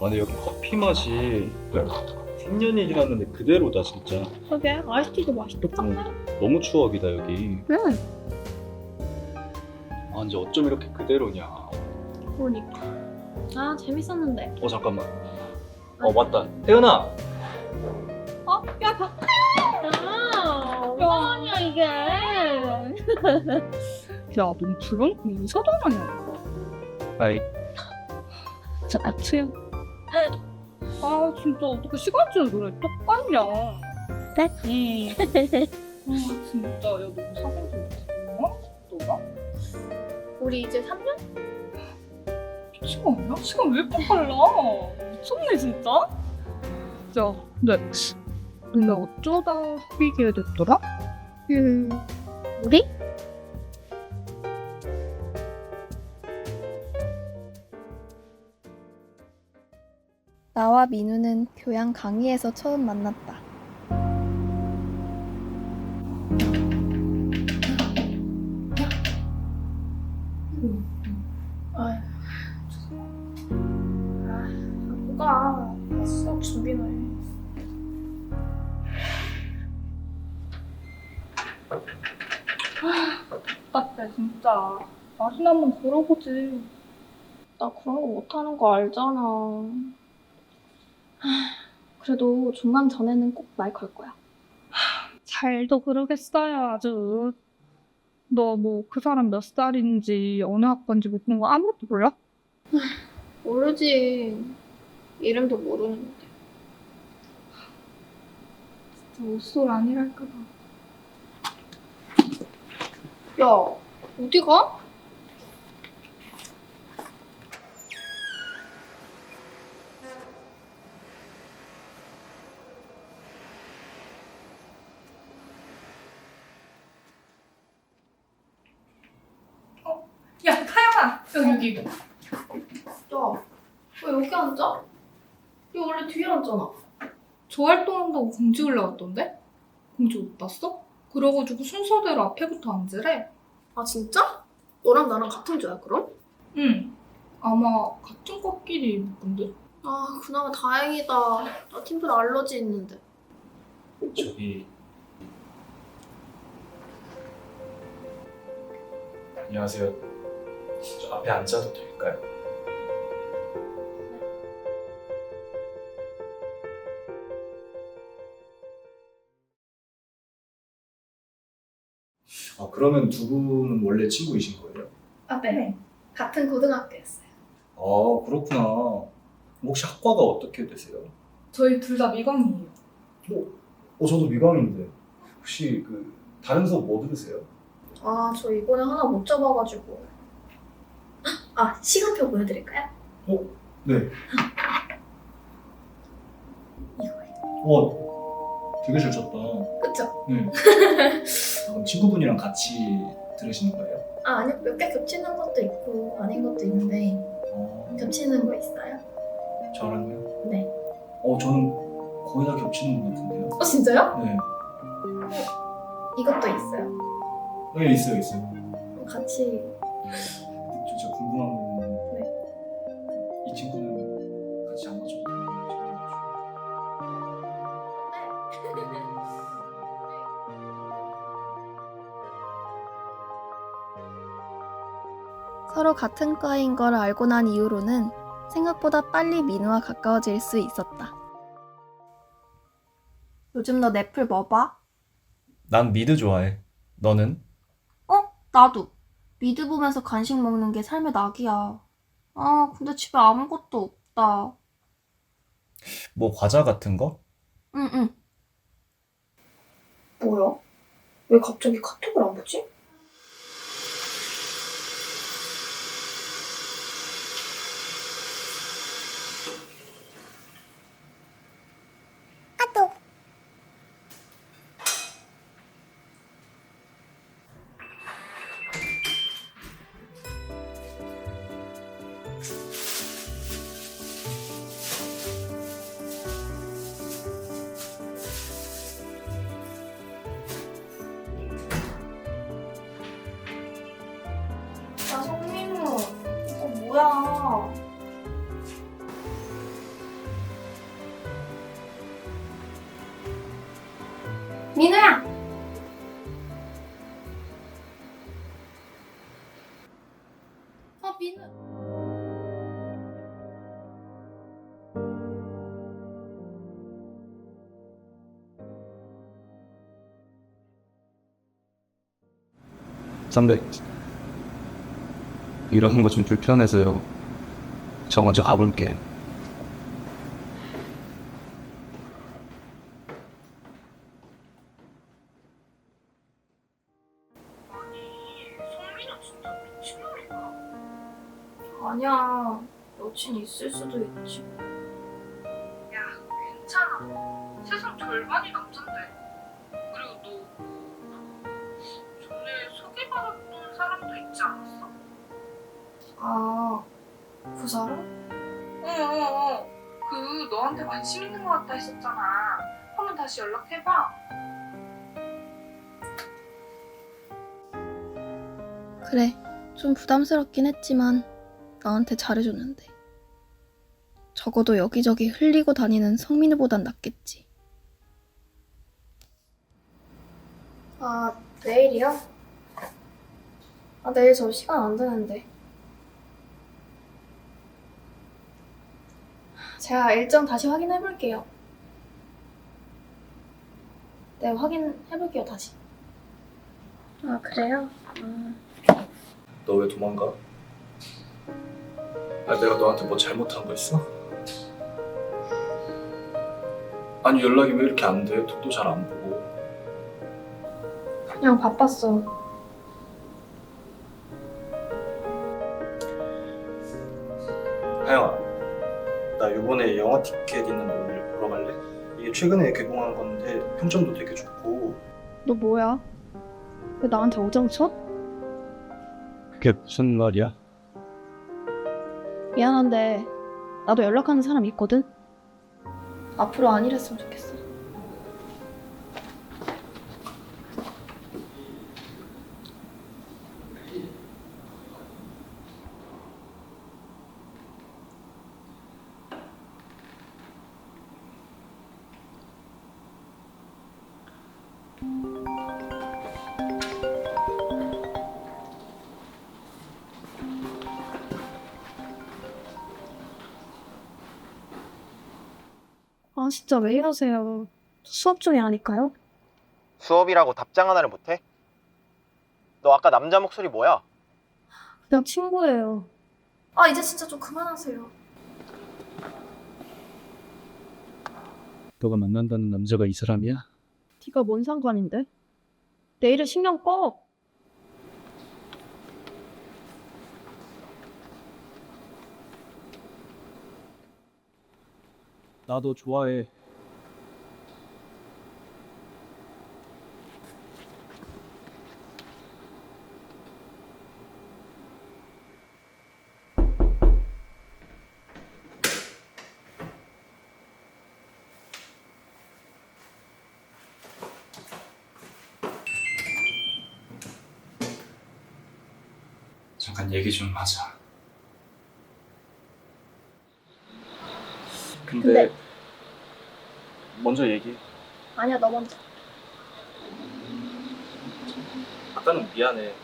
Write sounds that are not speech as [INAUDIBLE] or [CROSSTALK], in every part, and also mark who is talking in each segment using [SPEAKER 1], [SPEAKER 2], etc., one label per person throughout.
[SPEAKER 1] 아, 근데 여기 커피 맛이 생년일이라는데 그대로다 진짜.
[SPEAKER 2] 그게 아이스티도 맛있겠다.
[SPEAKER 1] 어, 너무 추억이다 여기.
[SPEAKER 2] 응.
[SPEAKER 1] 아 이제 어쩜 이렇게 그대로냐.
[SPEAKER 2] 그러니까. 아 재밌었는데.
[SPEAKER 1] 어 잠깐만. 어 맞다. 태연아.
[SPEAKER 2] 어? 야 박. [LAUGHS] 야 뭐하냐 이게. 야, 넌 그런 인사도 하냐?
[SPEAKER 1] 아이.
[SPEAKER 2] 자, 수영. 아, 진짜 어떻게 시간제를 노래 똑같냐? 네. [LAUGHS] 아, 진짜 야, 너 사귄 지 얼마나? 너가? 우리 이제 3년? 미친 거 아니야? 시간 왜 이렇게 빨라? 미쳤네, 진짜? 자, 네. 근데 어쩌다 사귀게 됐더라? 음, 우리?
[SPEAKER 3] 나와 민우는 교양 강의에서 처음 만났다.
[SPEAKER 2] 해. 똑같아 진짜 맛이나 한번 걸어보지 나 그런 거 못하는 거 알잖아
[SPEAKER 3] 그래도 중강 전에는 꼭 말 걸 거야.
[SPEAKER 2] 잘도 그러겠어요 아주 너 뭐 그 사람 몇 살인지 어느 학번인지 묻는 거 아무것도 몰라?
[SPEAKER 3] 모르지. 이름도 모르는데.
[SPEAKER 2] 진짜 옷솔 아니랄까 봐
[SPEAKER 3] 야, 어디 가?
[SPEAKER 2] 야 타영아 여기 여기
[SPEAKER 3] 야, 왜 여기 앉아? 야, 원래 뒤에 앉잖아.
[SPEAKER 2] 저 활동한다고 공지 올라왔던데? 공지 못 봤어? 그래가지고 순서대로 앞에부터 앉으래
[SPEAKER 3] 아, 진짜? 너랑 나랑 같은 조야, 그럼?
[SPEAKER 2] 응 아마 같은 과끼리 묶은데?
[SPEAKER 3] 아, 그나마 다행이다. 나 팀플 알러지 있는데.
[SPEAKER 1] 저기. 안녕하세요. 저 앞에 앉아도 될까요? 아 그러면 두 분은 원래 친구이신 거예요?
[SPEAKER 3] 아, 네. 같은 고등학교였어요.
[SPEAKER 1] 아 그렇구나. 혹시 학과가 어떻게 되세요?
[SPEAKER 2] 저희 둘 다 미광이에요
[SPEAKER 1] 어 저도 미광인데 혹시 그 다른 수업 뭐 들으세요?
[SPEAKER 3] 아, 저 이번에 하나 못 잡아가지고. 아, 시간표 보여드릴까요?
[SPEAKER 1] 네.
[SPEAKER 3] 이거예요.
[SPEAKER 1] 와 되게 잘 쳤다.
[SPEAKER 3] 그쵸?
[SPEAKER 1] 네. [LAUGHS] 그럼 친구분이랑 같이 들으시는 거예요?
[SPEAKER 3] 아, 아니요. 몇 개 겹치는 것도 있고, 아닌 것도 있는데,
[SPEAKER 1] 어,
[SPEAKER 3] 겹치는 거 있어요?
[SPEAKER 1] 저랑요?
[SPEAKER 3] 네.
[SPEAKER 1] 어 저는 거의 다 겹치는 것 같은데요.
[SPEAKER 3] 어, 진짜요?
[SPEAKER 1] 네.
[SPEAKER 3] 이것도 있어요.
[SPEAKER 1] 네 있어요 있어요.
[SPEAKER 3] 그럼 같이.
[SPEAKER 1] 진짜 궁금한
[SPEAKER 3] 서로 같은 과인 걸 알고 난 이후로는 생각보다 빨리 민우와 가까워질 수 있었다. 요즘 너 넷플 뭐 봐?
[SPEAKER 1] 난 미드 좋아해. 너는?
[SPEAKER 3] 어? 나도. 미드 보면서 간식 먹는 게 삶의 낙이야. 아, 근데 집에 아무것도 없다.
[SPEAKER 1] 뭐 과자 같은 거?
[SPEAKER 3] 응, 응. 뭐야? 왜 갑자기 카톡을 안 보지? 민우야! 아, 민우.
[SPEAKER 4] 선배 이러는 거 좀 불편해서요. 저 먼저 가볼게.
[SPEAKER 3] 여친 있을 수도 있지.
[SPEAKER 2] 야, 괜찮아. 세상 절반이 남잔데. 그리고 너 전에 소개받았던 사람도 있지 않았어?
[SPEAKER 3] 아, 그 사람?
[SPEAKER 2] 어어어. 그 너한테 관심 있는 것 같다 했었잖아. 한번 다시 연락해봐.
[SPEAKER 3] 그래. 좀 부담스럽긴 했지만 나한테 잘해줬는데. 적어도 여기저기 흘리고 다니는 성민우보단 낫겠지. 아, 내일이요? 아, 내일 저 시간 안 되는데. 제가 일정 다시 확인해 볼게요. 네, 확인해 볼게요, 다시. 아, 그래요?
[SPEAKER 1] 너왜 도망가? 아 내가 너한테 뭐 잘못한 거 있어? 아니 연락이 왜 이렇게 안 돼? 톡도 잘 안 보고
[SPEAKER 3] 그냥 바빴어.
[SPEAKER 1] 하영아 나 요번에 영화 티켓 있는데 오늘 보러 갈래? 이게 최근에 개봉한 건데 평점도 되게 좋고
[SPEAKER 2] 너 뭐야? 왜 나한테 오정 쳐?
[SPEAKER 4] 그게 무슨 말이야?
[SPEAKER 2] 미안한데 나도 연락하는 사람 있거든.
[SPEAKER 3] 앞으로 안 이랬으면 좋겠어.
[SPEAKER 2] 진짜 왜 이러세요? 수업 중에 아닐까요?
[SPEAKER 5] 수업이라고 답장 하나를 못해? 너 아까 남자 목소리 뭐야?
[SPEAKER 2] 그냥 친구예요.
[SPEAKER 3] 아 이제 진짜 좀 그만하세요.
[SPEAKER 4] 너가 만난다는 남자가 이 사람이야?
[SPEAKER 2] 네가 뭔 상관인데? 내일은 신경 꺼.
[SPEAKER 4] 나도 좋아해. 잠깐 얘기 좀 하자. 근데,
[SPEAKER 3] 근데-
[SPEAKER 1] 먼저 얘기해
[SPEAKER 3] 아니야 너 먼저.
[SPEAKER 1] 아까는 미안해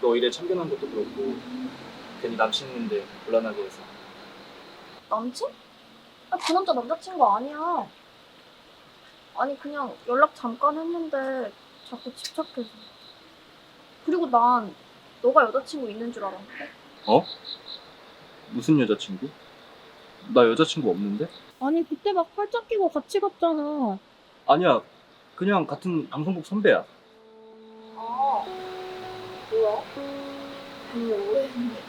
[SPEAKER 1] 너 일에 참견한 것도 그렇고 괜히 남친인데 곤란하게 해서
[SPEAKER 3] 남친? 아, 그 남자 남자친구 아니야. 아니 그냥 연락 잠깐 했는데 자꾸 집착해서. 그리고 난 너가 여자친구 있는 줄 알았는데.
[SPEAKER 1] 무슨 여자친구? 나 여자친구 없는데?
[SPEAKER 2] 아니 그때 막 팔짱 끼고 같이 갔잖아.
[SPEAKER 1] 아니야 그냥 같은 방송국 선배야
[SPEAKER 3] 아 뭐야? 별로 오래했는데.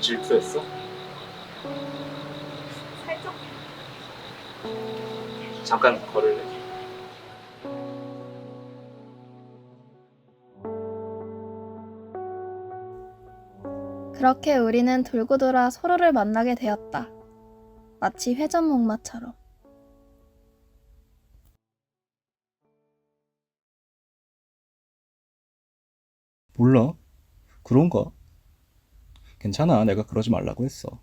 [SPEAKER 1] 질투했어?
[SPEAKER 3] 살짝.
[SPEAKER 1] 잠깐 걸을래?
[SPEAKER 3] 그렇게 우리는 돌고 돌아 서로를 만나게 되었다. 마치 회전목마처럼.
[SPEAKER 4] 몰라. 그런가? 괜찮아. 내가 그러지 말라고 했어.